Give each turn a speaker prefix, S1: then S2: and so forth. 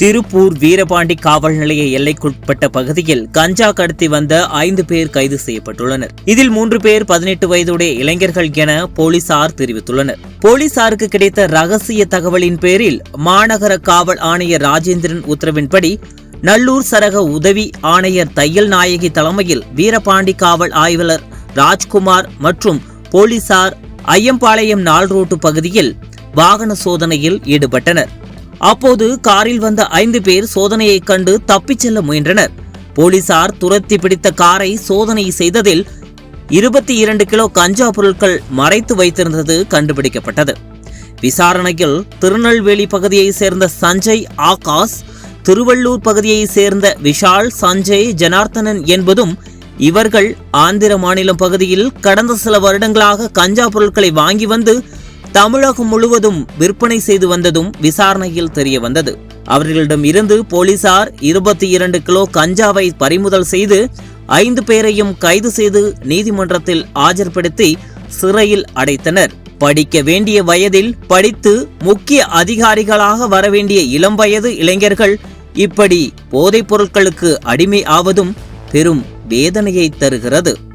S1: திருப்பூர் வீரபாண்டி காவல் நிலைய எல்லைக்குட்பட்ட பகுதியில் கஞ்சா கடத்தி வந்த ஐந்து பேர் கைது செய்யப்பட்டுள்ளனர். இதில் மூன்று பேர் பதினெட்டு வயதுடைய இளைஞர்கள் என போலீசார் தெரிவித்துள்ளனர். போலீசாருக்கு கிடைத்த ரகசிய தகவலின் பேரில் மாநகர காவல் ஆணையர் ராஜேந்திரன் உத்தரவின்படி நல்லூர் சரக உதவி ஆணையர் தையல் நாயகி தலைமையில் வீரபாண்டி காவல் ஆய்வாளர் ராஜ்குமார் மற்றும் போலீசார் ஐயம்பாளையம் நாள் ரோட்டு பகுதியில் வாகன சோதனையில் ஈடுபட்டனர். அப்போது காரில் வந்த ஐந்து பேர் சோதனையைக் கண்டு தப்பிச் செல்ல முயன்றனர். போலீசார் துரத்தி பிடித்த காரை சோதனை செய்ததில் இருபத்தி இரண்டு கிலோ கஞ்சா பொருட்கள் மறைத்து வைத்திருந்தது கண்டுபிடிக்கப்பட்டது. விசாரணையில் திருநெல்வேலி பகுதியைச் சேர்ந்த சஞ்சய் ஆகாஷ் திருவள்ளூர் பகுதியைச் சேர்ந்த விஷால் சஞ்சய் ஜனார்த்தனன் என்பதும் இவர்கள் ஆந்திர மாநிலம் பகுதியில் கடந்த சில வருடங்களாக கஞ்சா பொருட்களை வாங்கி வந்து தமிழகம் முழுவதும் விற்பனை செய்து வந்ததும் விசாரணையில் தெரிய வந்தது. அவர்களிடம் இருந்து போலீசார் இருபத்தி இரண்டு கிலோ கஞ்சாவை பறிமுதல் செய்து ஐந்து பேரையும் கைது செய்து நீதிமன்றத்தில் ஆஜர்படுத்தி சிறையில் அடைத்தனர். படிக்க வேண்டிய வயதில் படித்து முக்கிய அதிகாரிகளாக வரவேண்டிய இளம் வயது இளைஞர்கள் இப்படி போதைப் பொருட்களுக்கு அடிமை ஆவதும் பெரும் வேதனையை தருகிறது.